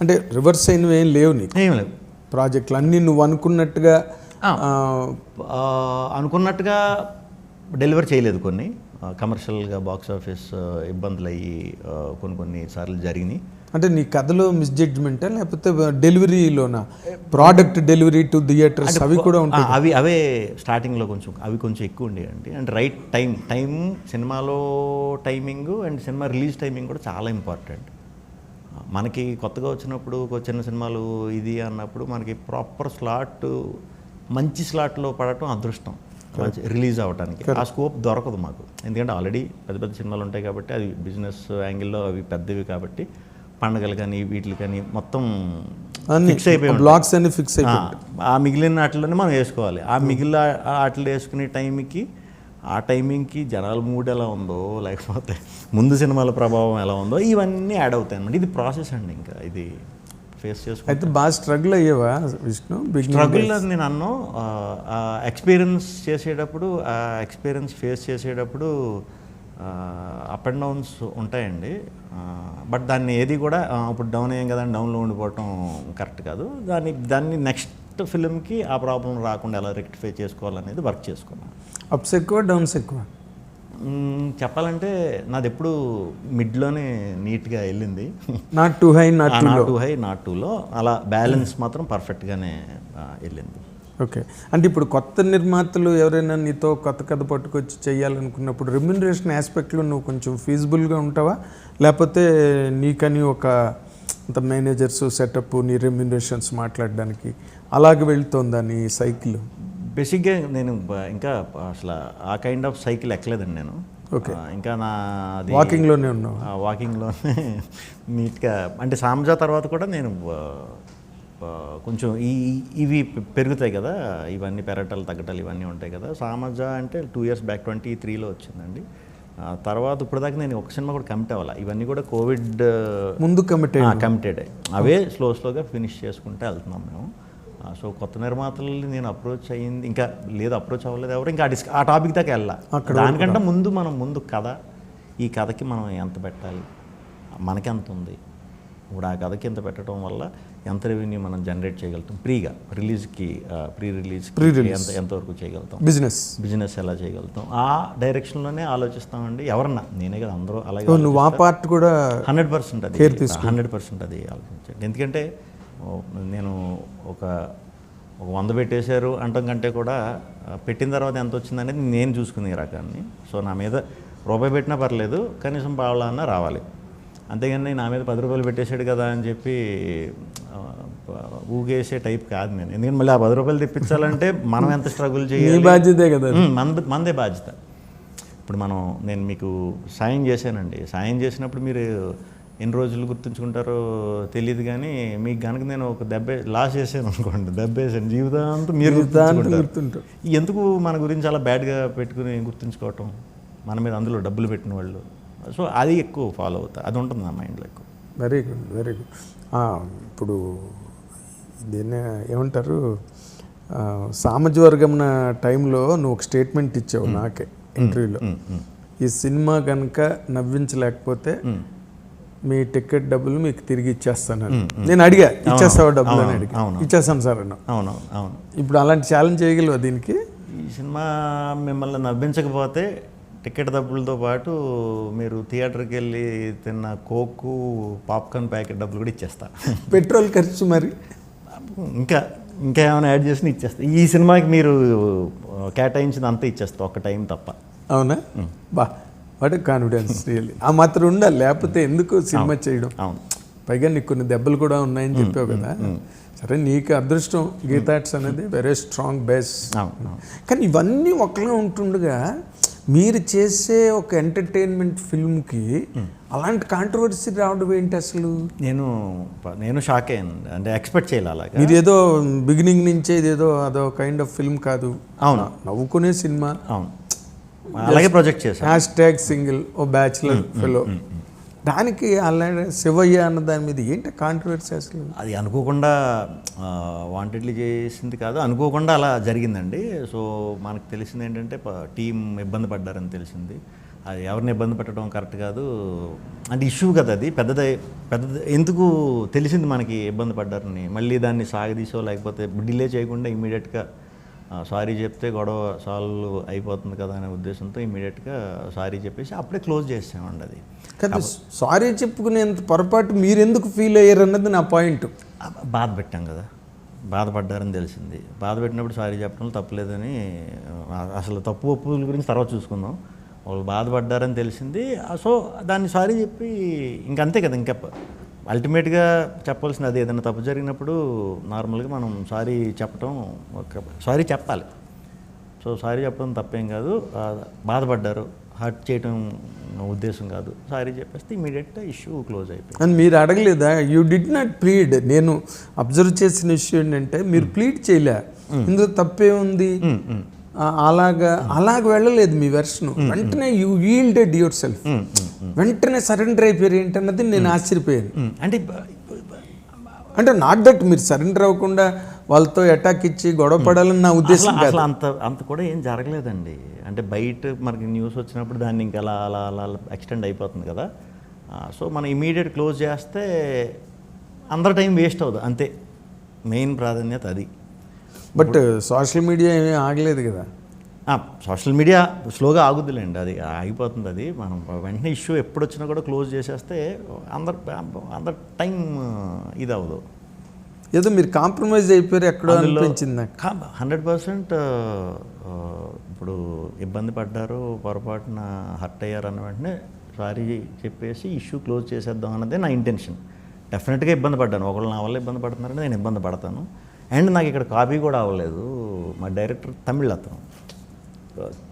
అంటే రివర్స్ అయినవి ఏం లేవు నీకు? ఏం లేదు ప్రాజెక్టులు అన్నీ నువ్వు అనుకున్నట్టుగా అనుకున్నట్టుగా డెలివర్ చేయలేదు కొన్ని. కమర్షియల్గా బాక్స్ ఆఫీస్ ఇబ్బందులు అయ్యి కొన్ని కొన్ని సార్లు జరిగినాయి. అంటే నీ కథలో మిస్జడ్జ్మెంటా లేకపోతే డెలివరీలోనా? ప్రోడక్ట్ డెలివరీ టు థియేటర్స్ అవి కూడా ఉంటాయి అవి అవే స్టార్టింగ్లో కొంచెం అవి కొంచెం ఎక్కువ ఉండేయండి అంటే రైట్ టైం టైం సినిమాలో timing and cinema release timing కూడా చాలా ఇంపార్టెంట్ మనకి కొత్తగా వచ్చినప్పుడు ఒక చిన్న సినిమాలు ఇది అన్నప్పుడు మనకి ప్రాపర్ స్లాట్ మంచి స్లాట్లో పడటం అదృష్టం. మంచి రిలీజ్ అవ్వడానికి ఆ స్కోప్ దొరకదు మాకు. ఎందుకంటే ఆల్రెడీ పెద్ద పెద్ద సినిమాలు ఉంటాయి కాబట్టి అది బిజినెస్ యాంగిల్లో అవి పెద్దవి కాబట్టి పండగలు కానీ వీటికి కానీ మొత్తం ఫిక్స్ అయిపోయి. బ్లాక్స్ అన్ని ఫిక్స్ అయిపోయి ఆ, ఆ మిగిలిన వాటిలోనే మనం వేసుకోవాలి. ఆ మిగిలిన వాటిలో వేసుకునే టైంకి ఆ టైమింగ్కి జనాల మూడ్ ఎలా ఉందో లేకపోతే ముందు సినిమాల ప్రభావం ఎలా ఉందో ఇవన్నీ యాడ్ అవుతాయి అనమాట ఇది ప్రాసెస్ అండి ఇంకా. ఇది ఫేస్ చేసుకుంటే. అయితే బాగా స్ట్రగుల్ అయ్యేవా విష్ణు? స్ట్రగుల్ అని నేను అన్నాను ఎక్స్పీరియన్స్ చేసేటప్పుడు ఆ ఎక్స్పీరియన్స్ ఫేస్ చేసేటప్పుడు అప్ అండ్ డౌన్స్ ఉంటాయండి. బట్ దాన్ని ఏది కూడా ఇప్పుడు డౌన్ అయ్యాం కదా డౌన్లో ఉండిపోవటం కరెక్ట్ కాదు. దాన్ని దాన్ని నెక్స్ట్ ఫిలింకి ఆ ప్రాబ్లం రాకుండా ఎలా రెక్టిఫై చేసుకోవాలనేది వర్క్ చేసుకున్నాను అప్స్ ఎక్కువ డౌన్స్ ఎక్కువ? చెప్పాలంటే నాది ఎప్పుడు మిడ్లోనే నీట్గా వెళ్ళింది. Not too high not too not too high not టూలో. అలా బ్యాలెన్స్ మాత్రం పర్ఫెక్ట్గానే వెళ్ళింది. ఓకే. అంటే ఇప్పుడు కొత్త నిర్మాతలు ఎవరైనా నీతో కొత్త కథ పట్టుకొచ్చి చేయాలనుకున్నప్పుడు రెమ్యునరేషన్ ఆస్పెక్ట్లో నువ్వు కొంచెం ఫీజిబుల్గా ఉంటావా? లేకపోతే నీకని ఒక అంత మేనేజర్స్ సెటప్ నీ రెమ్యునరేషన్స్ మాట్లాడడానికి అలాగే వెళ్తోందా నీ సైకిల్? బేసిక్గా నేను ఇంకా అసలు ఆ కైండ్ ఆఫ్ సైకిల్ ఎక్కలేదండి నేను. ఆ, ఇంకా నా వాకింగ్లోనే ఉన్నావు? ఆ, వాకింగ్లోనే నీట్గా అంటే సాంజా తర్వాత కూడా నేను కొంచెం ఈ ఇవి పెరుగుతాయి కదా ఇవన్నీ పెరటలు తగ్గటాలు ఇవన్నీ ఉంటాయి కదా. సామజ అంటే టూ ఇయర్స్ బ్యాక్ ట్వంటీ త్రీలో వచ్చిందండి. తర్వాత ఇప్పటిదాకా నేను ఒక సినిమా కూడా కమిట్ అవ్వాలి. ఇవన్నీ కూడా కోవిడ్ ముందు కమిట్ కమిటెడ్ అవే స్లో స్లోగా ఫినిష్ చేసుకుంటే వెళ్తున్నాం మేము. సో కొత్త నిర్మాతలని నేను అప్రోచ్ అయ్యింది. ఇంకా లేదు అప్రోచ్ అవ్వలేదు ఎవరు. ఇంకా ఆ డిస్క ఆ టాపిక్ దాకా వెళ్ళా దానికంటే ముందు మనం ముందు కథ ఈ కథకి మనం ఎంత పెట్టాలి? మనకి ఎంత ఉంది? ఇప్పుడు ఆ కథకి ఎంత పెట్టడం వల్ల ఎంత రెవెన్యూ మనం జనరేట్ చేయగలుగుతాం? ప్రీగా రిలీజ్కి ప్రీ రిలీజ్ ఎంత ఎంతవరకు చేయగలుగుతాం? బిజినెస్ బిజినెస్ ఎలా చేయగలుగుతాం? ఆ డైరెక్షన్లోనే ఆలోచిస్తామండి. ఎవరన్నా నేనే కదా అందరూ అలాగే నువ్వు ఆ పార్ట్ కూడా హండ్రెడ్ పర్సెంట్ అది. హండ్రెడ్ పర్సెంట్ అది ఆలోచించండి. ఎందుకంటే నేను ఒక ఒక వంద పెట్టేశారు అంటాం కంటే కూడా పెట్టిన తర్వాత ఎంత వచ్చిందనేది నేను చూసుకునే రకాన్ని. సో నా మీద రూపాయి పెట్టినా పర్లేదు కనీసం పావులా అన్నా రావాలి. అంతేగాని నా మీద పది రూపాయలు పెట్టేశాడు కదా అని చెప్పి ఊగేసే టైప్ కాదు నేను. ఎందుకంటే మళ్ళీ ఆ పది రూపాయలు తెప్పించాలంటే మనం ఎంత స్ట్రగుల్ చేయాలి? బాధ్యతే కదా. మ్మ్, మంద మందే బాధ్యత. ఇప్పుడు మనం నేను మీకు సాయం చేశానండి. సాయం చేసినప్పుడు మీరు ఎన్ని రోజులు గుర్తుంచుకుంటారో తెలియదు కానీ మీకు కనుక నేను ఒక దెబ్బ లాస్ చేశాను అనుకోండి దెబ్బ వేసాను జీవితాంతం మీరు గుర్తుంటావు ఎందుకు మన గురించి అలా బ్యాడ్గా పెట్టుకుని గుర్తుంచుకోవటం? మన మీద అందులో డబ్బులు పెట్టిన వాళ్ళు. సో అది ఎక్కువ ఫాలో అవుతా. అది ఉంటుంది నా మైండ్లో ఎక్కువ. వెరీ గుడ్ వెరీ గుడ్ ఇప్పుడు దీన్ని ఏమంటారు? సామజవర్గం టైంలో నువ్వు ఒక స్టేట్మెంట్ ఇచ్చావు నాకే ఇంటర్వ్యూలో. ఈ సినిమా కనుక నవ్వించలేకపోతే మీ టికెట్ డబ్బులు మీకు తిరిగి ఇచ్చేస్తాను నేను అడిగా ఇచ్చేస్తావా డబ్బులు? అని అడిగా. ఇచ్చేస్తాను సార్ అన్న అవును అవును. ఇప్పుడు అలాంటి ఛాలెంజ్ చేయగలవా దీనికి? ఈ సినిమా మిమ్మల్ని నవ్వించకపోతే టికెట్ డబ్బులతో పాటు మీరు థియేటర్కి వెళ్ళి తిన్న కోకు పాప్కార్న్ ప్యాకెట్ డబ్బులు కూడా ఇచ్చేస్తా. పెట్రోల్ ఖర్చు మరి? ఇంకా ఇంకా ఏమైనా యాడ్ చేసి ఇచ్చేస్తా. ఈ సినిమాకి మీరు కేటాయించింది అంతా ఇచ్చేస్తా ఒక టైం తప్ప. అవునా? బా వాట్ కాన్ఫిడెన్స్ రియల్లీ ఆ మాత్రం ఉండాలి లేకపోతే ఎందుకు సినిమా చేయడం? అవును. పైగా నీకు కొన్ని దెబ్బలు కూడా ఉన్నాయని చెప్పావు కదా. సరే నీకు అదృష్టం గీతాట్స్ అనేది వెరీ స్ట్రాంగ్ బేస్. కానీ ఇవన్నీ ఒకలా ఉంటుండగా మీరు చేసే ఒక ఎంటర్టైన్మెంట్ ఫిల్మ్కి అలాంటి కాంట్రవర్సీ రావడం ఏంటి అసలు? నేను నేను షాక్ అయ్యాను. అంటే ఎక్స్పెక్ట్ చేయాలి అలాగా. మీరు ఏదో బిగినింగ్ నుంచే ఇదేదో అదో కైండ్ ఆఫ్ ఫిల్మ్ కాదు. అవును. నవ్వుకునే సినిమా. అవును. అలాగే ప్రొజెక్ట్ చేశాను. హ్యాష్ ట్యాగ్ సింగిల్ ఓ బ్యాచులర్ ఫెలో. దానికి అలాగే శివయ్య అన్న దాని మీద ఏంటి కాంట్రవర్సీ అసలు? అది అనుకోకుండా వాంటెడ్లీ చేసింది కాదు. అనుకోకుండా అలా జరిగిందండి. సో మనకు తెలిసింది ఏంటంటే టీం ఇబ్బంది పడ్డారని తెలిసింది. అది ఎవరిని ఇబ్బంది పెట్టడం కరెక్ట్ కాదు. అంటే ఇష్యూ కదా అది. పెద్దది పెద్దది ఎందుకు తెలిసింది మనకి ఇబ్బంది పడ్డారని? మళ్ళీ దాన్ని సాగదీసో లేకపోతే డిలే చేయకుండా ఇమీడియట్గా సారీ చెప్తే గొడవ సాల్వ్ అయిపోతుంది కదా అనే ఉద్దేశంతో ఇమీడియట్గా సారీ చెప్పేసి అప్పుడే క్లోజ్ చేసామండి అది. కదా సారీ చెప్పుకునేంత పొరపాటు మీరెందుకు ఫీల్ అయ్యారు అన్నది నా పాయింట్ బాధ పెట్టాం కదా. బాధపడ్డారని తెలిసింది. బాధ పెట్టినప్పుడు సారీ చెప్పడం తప్పులేదని అసలు తప్పు ఒప్పుల గురించి తర్వాత చూసుకుందాం. వాళ్ళు బాధపడ్డారని తెలిసింది. సో దాన్ని సారీ చెప్పి ఇంకంతే కదా ఇంకా అల్టిమేట్గా చెప్పాల్సింది అది. ఏదైనా తప్పు జరిగినప్పుడు నార్మల్గా మనం సారీ చెప్పటం ఒక సారీ చెప్పాలి. సో సారీ చెప్పడం తప్పేం కాదు. బాధపడ్డారు. హర్ట్ చేయటం ఉద్దేశం కాదు. సారీ చెప్పేస్తే ఇమీడియట్గా ఇష్యూ క్లోజ్ అయిపోయింది. అని మీరు అడగలేదా? You did not plead. నేను అబ్జర్వ్ చేసిన విషయం ఏంటంటే మీరు ప్లీడ్ చేయలే. ఇందులో తప్పే ఉంది అలాగా అలాగ వెళ్ళలేదు మీ వెర్షన్. వెంటనే యూ ఈల్డెడ్ యువర్ సెల్ఫ్ వెంటనే సరెండర్ అయిపోయారు ఏంటన్నది నేను ఆశ్చర్యపోయాను. అంటే అంటే నాట్ దట్ మీరు సరెండర్ అవ్వకుండా వాళ్ళతో అటాక్ ఇచ్చి గొడవ పడాలని నా ఉద్దేశం అసలు అంత అంత కూడా ఏం జరగలేదండి. అంటే బయట మనకి న్యూస్ వచ్చినప్పుడు దాన్ని ఇంకా అలా అలా అలా ఎక్స్టెండ్ అయిపోతుంది కదా. సో మనం ఇమీడియట్ క్లోజ్ చేస్తే అందరి టైం వేస్ట్ అవుతుంది అంతే. మెయిన్ ప్రాధాన్యత అది. బట్ సోషల్ మీడియా ఏమీ ఆగలేదు కదా. సోషల్ మీడియా స్లోగా ఆగుద్దిలేండి. అది ఆగిపోతుంది అది. మనం వెంటనే ఇష్యూ ఎప్పుడు వచ్చినా కూడా క్లోజ్ చేసేస్తే అందరు అందరు టైం ఇది అవ్వదు ఏదో మీరు కాంప్రమైజ్ అయిపోయారు ఎక్కడో అనిపించింది హండ్రెడ్ పర్సెంట్ ఇప్పుడు ఇబ్బంది పడ్డారు పొరపాటున హర్ట్ అయ్యారు అన్న వెంటనే సారీ చెప్పేసి ఇష్యూ క్లోజ్ చేసేద్దాం అన్నదే నా ఇంటెన్షన్. డెఫినెట్గా ఇబ్బంది పడ్డాను. ఒకళ్ళు నా వల్ల ఇబ్బంది పడుతున్నారంటే నేను ఇబ్బంది పడతాను. అండ్ నాకు ఇక్కడ కాపీ కూడా అవ్వలేదు. మా డైరెక్టర్ తమిళ్ అతను.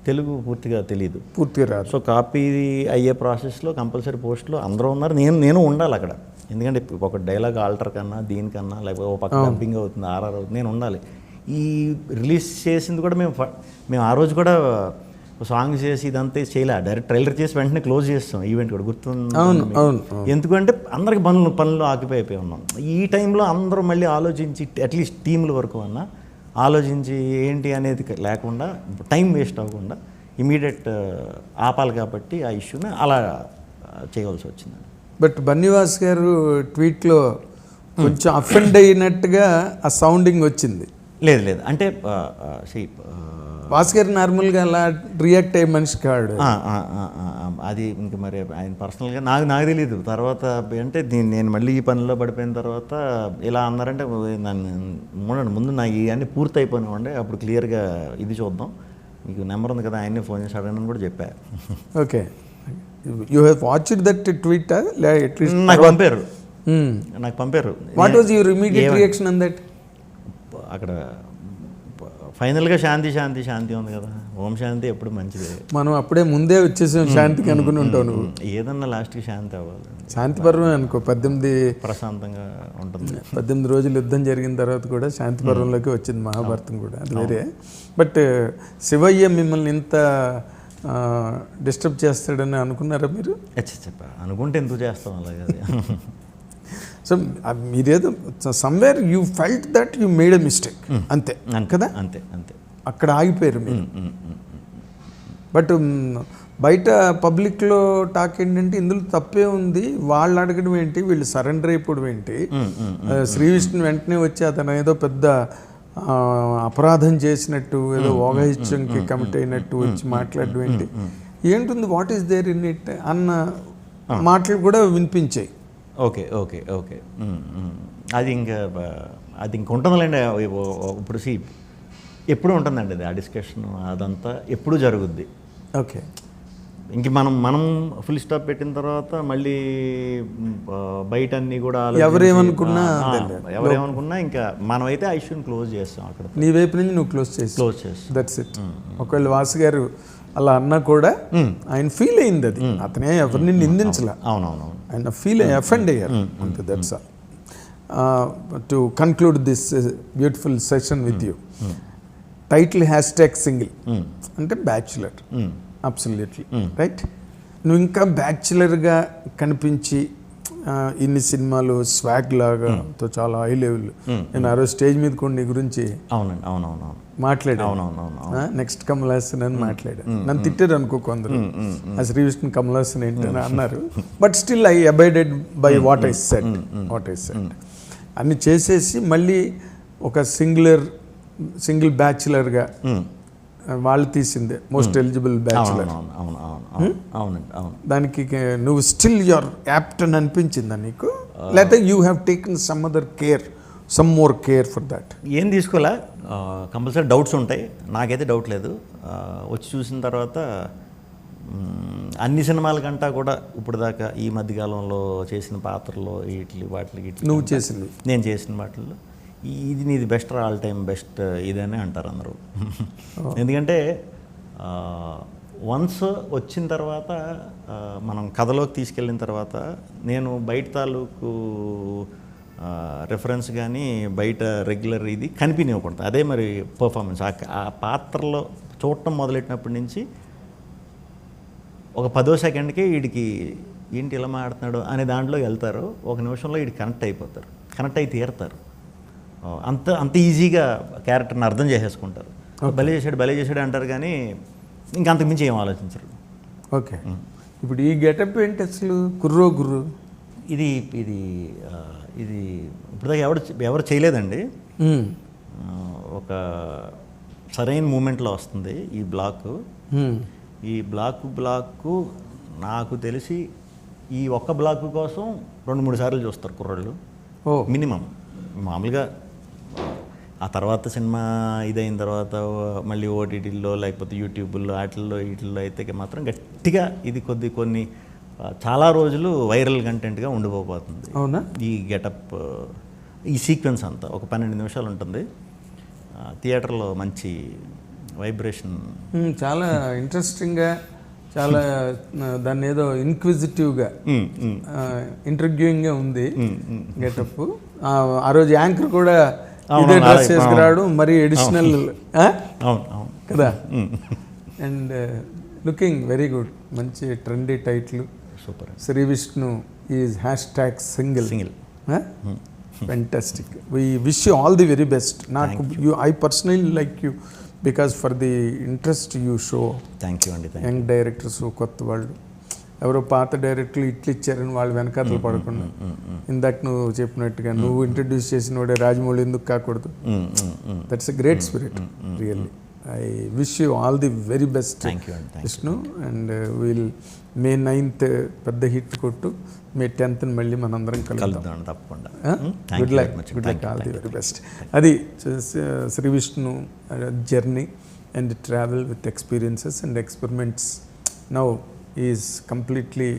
తెలుగు పూర్తిగా తెలియదు పూర్తిగా రాదు. సో కాపీ అయ్యే ప్రాసెస్లో కంపల్సరీ పోస్ట్లో అందరూ ఉన్నారు. నేను నేను ఉండాలి అక్కడ. ఎందుకంటే ఒక డైలాగ్ ఆల్టర్ కన్నా దీనికన్నా లేకపోతే ఒక పక్క డబ్బింగ్ అవుతుంది ఆర్ఆర్ అవుతుంది నేను ఉండాలి. ఈ రిలీజ్ చేసింది కూడా మేము మేము ఆ రోజు కూడా సాంగ్ చేసి ఇదంతా చేయలే. డైరెక్ట్ ట్రైలర్ చేసి వెంటనే క్లోజ్ చేస్తాం. ఈవెంట్ కూడా గుర్తుంది అవును, మీకు? అవును, ఎందుకంటే అందరికి పనులు పనులు ఆక్యుపై అయిపోయి ఉన్నాం. ఈ టైంలో అందరూ మళ్ళీ ఆలోచించి అట్లీస్ట్ టీంల వరకు అన్నా ఆలోచించి ఏంటి అనేది లేకుండా టైం వేస్ట్ అవ్వకుండా ఇమీడియట్ ఆపాలి కాబట్టి ఆ ఇష్యూని అలా చేయవలసి వచ్చింది. బట్ బన్నీవాస్ గారు ట్వీట్లో కొంచెం అఫెండ్ అయినట్టుగా ఆ సౌండింగ్ వచ్చింది. లేదు లేదు. అంటే గారు నార్మల్గా అలా రియాక్ట్ అయ్యే మనిషి కాడు. అది ఇంక మరి ఆయన పర్సనల్గా నాకు నాకు తెలియదు తర్వాత అంటే దీన్ని నేను మళ్ళీ ఈ పనిలో పడిపోయిన తర్వాత ఇలా అన్నారంటే నన్ను మూడండి ముందు నా ఇవన్నీ పూర్తి అయిపోయినామండి అప్పుడు క్లియర్గా ఇది చూద్దాం. మీకు నెంబర్ ఉంది కదా ఆయన్ని ఫోన్ చేసి అడగనని కూడా చెప్పా. Okay. You have watched that tweet నాకు పంపారు. నాకు పంపారు. What was your immediate reaction on that అక్కడ ఫైనల్గా శాంతి శాంతి శాంతి ఉంది కదా. ఓం శాంతి ఎప్పుడు మంచిదే. మనం అప్పుడే ముందే వచ్చేసాం శాంతికి అనుకుని ఉంటావు నువ్వు. ఏదన్నా లాస్ట్కి శాంతి అవ్వాలి. శాంతి పర్వం అనుకో. పద్దెనిమిది ప్రశాంతంగా ఉంటుంది. పద్దెనిమిది రోజులు యుద్ధం జరిగిన తర్వాత కూడా శాంతి పర్వంలోకి వచ్చింది మహాభారతం కూడా. అది వేరే. బట్ శివయ్య మిమ్మల్ని ఇంత డిస్టర్బ్ చేస్తాడని అనుకున్నారా మీరు? చెప్ప అనుకుంటే ఎందుకు చేస్తాం అలాగే సో మీరేదో somewhere you felt that you made a mistake అంతే. కదా? అంతే అంతే. అక్కడ ఆగిపోయారు మీరు. ఉమ్, ఉమ్, ఉమ్. బట్ మ్, బయట పబ్లిక్లో టాక్ ఏంటంటే ఇందులో తప్పే ఉంది. వాళ్ళు అడగడం ఏంటి? వీళ్ళు సరెండర్ అయిపోవడం ఏంటి? శ్రీ విష్ణు వెంటనే వచ్చి అతను ఏదో పెద్ద అపరాధం చేసినట్టు ఏదో ఓగహిత్యంకి కమిట్ అయినట్టు వచ్చి మాట్లాడడం ఏంటి? ఏంటుంది? What is there in it అన్న మాటలు కూడా వినిపించాయి. Okay okay okay. అది ఇంకా అది ఇంక ఉంటుందిలేండి. ఇప్పుడు సి ఎప్పుడు ఉంటుందండి అది ఆ డిస్కషన్ అదంతా ఎప్పుడు జరుగుద్ది? ఓకే. ఇంక మనం మనం ఫుల్ స్టాప్ పెట్టిన తర్వాత మళ్ళీ బయట అన్ని కూడా ఎవరేమనుకున్నా. ఎవరేమనుకున్నా ఇంకా మనమైతే ఆ ఇష్యూని క్లోజ్ చేస్తాం అక్కడ నీ వైపు నుంచి నువ్వు క్లోజ్ చేసి. క్లోజ్ చేస్తాం. దట్స్ ఇట్ ఒకవేళ వాసు గారు అలా అన్నా కూడా ఆయన ఫీల్ అయింది అది. అతనే ఎవరిని నిందించలే. అవునవునవును. ఆయన ఫీల్ అఫెండ్ అయ్యారు. అంతే that's all to conclude this beautiful session with you title hashtag single అంటే బ్యాచులర్. అబ్సల్యూట్లీ రైట్ నువ్వు ఇంకా బ్యాచులర్గా కనిపించి ఇన్ని సినిమాలు స్వాగ్ లాగా తో చాలా హై లెవెల్ నేను ఆ రోజు స్టేజ్ మీద కూడా నీ గురించి అవునండి. అవునవునవును. మాట్లాడాను. నెక్స్ట్ కమల్ హాసన్ అని మాట్లాడాను. నన్ను తిట్టారు అనుకో కొందరు. ఆ శ్రీ విష్ణు కమల్ హాసన్ ఏంటని అన్నారు. But still I abided by what I said what I said అన్ని చేసేసి మళ్ళీ ఒక సింగులర్ సింగిల్ బ్యాచులర్గా వాళ్ళు తీసిందే మోస్ట్ ఎలిజిబుల్ బ్యాచులర్ దానికి నువ్వు స్టిల్ యువర్ యాప్ట్ అని అనిపించిందా నీకు? లేకపోతే you have taken some other care some more care for that ఏం తీసుకోలే కంపల్సరీ డౌట్స్ ఉంటాయి. నాకైతే డౌట్ లేదు. వచ్చి చూసిన తర్వాత అన్ని సినిమాల కంటా కూడా ఇప్పుడు దాకా ఈ మధ్యకాలంలో చేసిన పాత్రలో వీటి వాటికి వీటికి నువ్వు చేసింది. నేను చేసిన వాటిల్లో ఇది నీది బెస్ట్ ఆల్ టైమ్ బెస్ట్ ఇదనే అంటారు అందరూ. ఎందుకంటే వన్స్ వచ్చిన తర్వాత మనం కథలోకి తీసుకెళ్ళిన తర్వాత నేను బయట తాలూకు రెఫరెన్స్ కానీ బయట రెగ్యులర్ ఇది కనిపించకూడదు అదే మరి పర్ఫార్మెన్స్ ఆ పాత్రలో చూడటం మొదలెట్టినప్పటి నుంచి ఒక పదో సెకండ్కి వీడికి ఏంటి ఇలా మాడుతున్నాడు అనే దాంట్లో వెళ్తారు. ఒక నిమిషంలో వీడికి కనెక్ట్ అయిపోతారు. కనెక్ట్ అయి తీరుతారు. అంత అంత ఈజీగా క్యారెక్టర్ని అర్థం చేసేసుకుంటారు. భలే చేశాడు భలే చేశాడు అంటారు కానీ ఇంకా అంతకుమించి ఏం ఆలోచించరు. ఓకే. ఇప్పుడు ఈ గెటప్ ఏంటి అసలు? కుర్రో గుర్రు. ఇది ఇది ఇది ఇప్పటిదాకా ఎవరు ఎవరు చేయలేదండి. ఒక సరైన మూమెంట్లో వస్తుంది ఈ బ్లాక్. ఈ బ్లాక్ బ్లాక్ నాకు తెలిసి ఈ ఒక్క బ్లాక్ కోసం రెండు మూడు సార్లు చూస్తారు కుర్రాళ్ళు. ఓ. మినిమం. మామూలుగా ఆ తర్వాత సినిమా ఇదైన తర్వాత మళ్ళీ ఓటీటీల్లో లేకపోతే యూట్యూబ్లో వాటిల్లో వీటిల్లో అయితే మాత్రం గట్టిగా ఇది కొద్ది కొన్ని చాలా రోజులు వైరల్ కంటెంట్గా ఉండిపోతుంది అవునా? ఈ గెటప్ ఈ సీక్వెన్స్ అంతా ఒక పన్నెండు నిమిషాలు ఉంటుంది. థియేటర్లో మంచి వైబ్రేషన్. చాలా ఇంట్రెస్టింగ్గా చాలా దాన్ని ఏదో ఇన్క్విజిటివ్గా ఇంటర్వ్యూయింగ్గా ఉంది గెటప్. ఆ రోజు యాంకర్ కూడా ఇదే డ్రెస్ వేసుకురావడం మరి ఎడిషనల్ అవును. అవును కదా? And looking very good. మంచి trendy title. Super Shri Vishnu is hashtag single. Single. Fantastic we wish you all the very best నాకు you I personally like you because for the interest you show thank you అండి young directors కొత్త వాళ్ళు. ఎవరో పాత డైరెక్టర్లు ఇట్లు ఇచ్చారని వాళ్ళు వెనకాతలు పడకుండా. ఇందాక నువ్వు చెప్పినట్టుగా నువ్వు ఇంట్రడ్యూస్ చేసిన వాడే రాజమౌళి ఎందుకు కాకూడదు? That's a great spirit really I wish you all the very best. Vishnu and will May ninth పెద్ద హిట్ కొట్టు. మే టెన్త్ మళ్ళీ మనందరం కలుద్దాం. తప్పకుండా. Good luck good luck all the very best అది Shri Vishnu journey and travel with experiences and experiments now is completely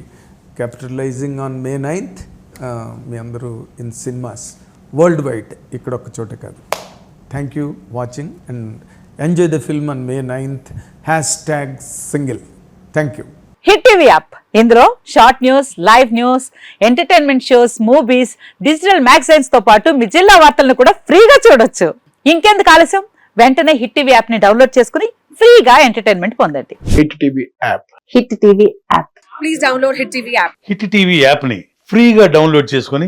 capitalizing on May ninth మీ అందరూ in cinemas worldwide ఇక్కడ ఒక చోట కాదు. Thank you watching and enjoy the film on May ninth hashtag single thank you hit TV app ఇందులో short news live news entertainment shows movies digital మ్యాగజైన్స్తో పాటు మీ జిల్లా వార్తలను కూడా ఫ్రీగా చూడొచ్చు. ఇంకెందుకు ఆలస్యం? వెంటనే హిట్ టీవీ యాప్ని డౌన్లోడ్ చేసుకుని ఫ్రీగా ఎంటర్టైన్మెంట్ పొందండి. Hit TV app hit TV app please download Hit TV app. Hit TV యాప్ని ఫ్రీగా డౌన్లోడ్ చేసుకొని